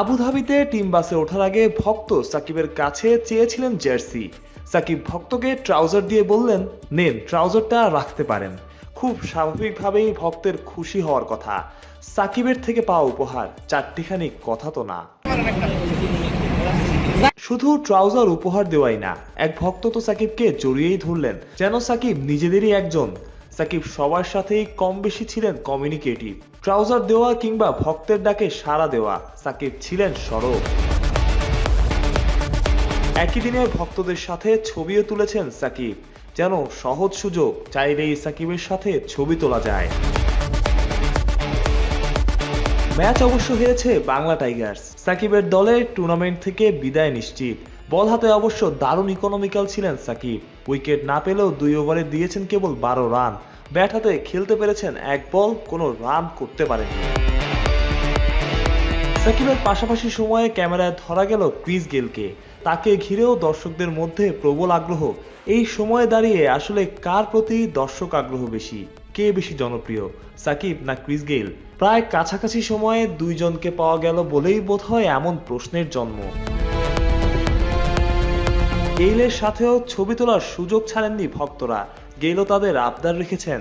আবুধাবিতে team বাসে ওঠার আগে ভক্ত সাকিবের কাছে চেয়েছিলেন জার্সি। সাকিব ভক্তকে ট্রাউজার দিয়ে বললেন, নেন, ট্রাউজারটা রাখতে পারেন। খুব স্বাভাবিকভাবেই ভক্তের খুশি হওয়ার কথা। সাকিবের থেকে পাওয়া উপহার, চারটিখানি কথা তো না। শুধু ট্রাউজার উপহার দেওয়াই না, এক ভক্ত তো সাকিবকে জড়িয়েই ধরলেন। যেন সাকিব নিজেদেরই একজন সাকিব সবার সাথেই কম বেশি ছিলেন কমিউনিকেটিভ ট্রাউজার দেওয়া কিংবা ভক্তের ডাকে সাড়া দেওয়া? সাকিব ছিলেন সরব। একই দিনে ভক্তদের সাথে ছবিও তুলেছেন সাকিব। যেন সহজ সুযোগ, চাইলেই সাকিবের সাথে ছবি তোলা যায়। ম্যাচ অবশ্য হয়েছে বাংলা টাইগার্স। সাকিবের দলের টুর্নামেন্ট থেকে বিদায় নিশ্চিত। বল হাতে অবশ্য দারুণ ইকোনমিক্যাল ছিলেন সাকিব। উইকেট না পেলেও দুই ওভারে দিয়েছেন কেবল বারো রান। ব্যাট হাতে খেলতে পেরেছেন এক বল, কোনো রান করতে পারেননি। সাকিবের পাশাপাশি সময়ে ক্যামেরায় ধরা গেল ক্রিস গেলকে তাকে ঘিরেও দর্শকদের মধ্যে প্রবল আগ্রহ। এই সময়ে দাঁড়িয়ে আসলে কার প্রতি দর্শক আগ্রহ বেশি? কে বেশি জনপ্রিয়, সাকিব না ক্রিস গেইল? প্রায় কাছাকাছি সময়ে দুইজনকে পাওয়া গেল বলেই বোধহয় এমন প্রশ্নের জন্ম। গেইলের সাথেও ছবি তোলার সুযোগ ছাড়েননি ভক্তরা। গেইলও তাদের আবদার রেখেছেন।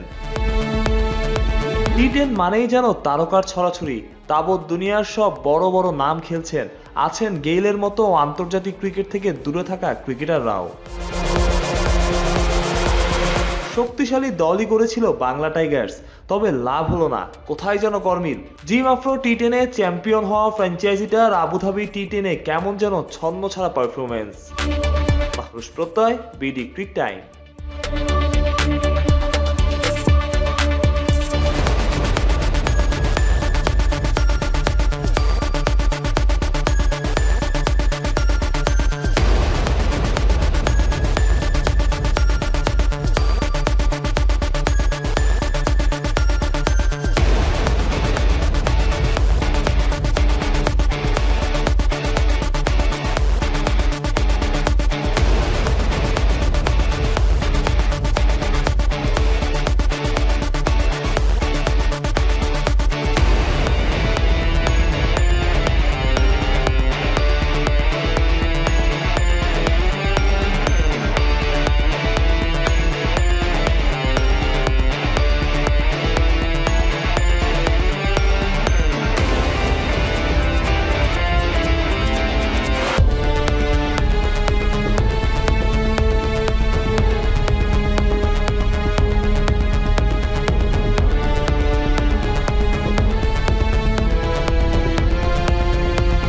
টি টেন মানেই যেন তারকার ছড়াছড়ি। তাবৎ দুনিয়ার সব বড় বড় নাম খেলছেন, আছেন গেইলের মতো আন্তর্জাতিক ক্রিকেট থেকে দূরে থাকা ক্রিকেটাররাও। শক্তিশালী দলই করেছিল বাংলা টাইগার্স, তবে লাভ হলো না। কোথায় যেন গরমিল। জিম আফ্রো টি টেনে চ্যাম্পিয়ন হওয়া ফ্র্যাঞ্চাইজিটার আবুধাবি টি টেনে কেমন যেন ছন্ন ছাড়া পারফরমেন্স প্রত্যয় বিডি ক্রিক টাইম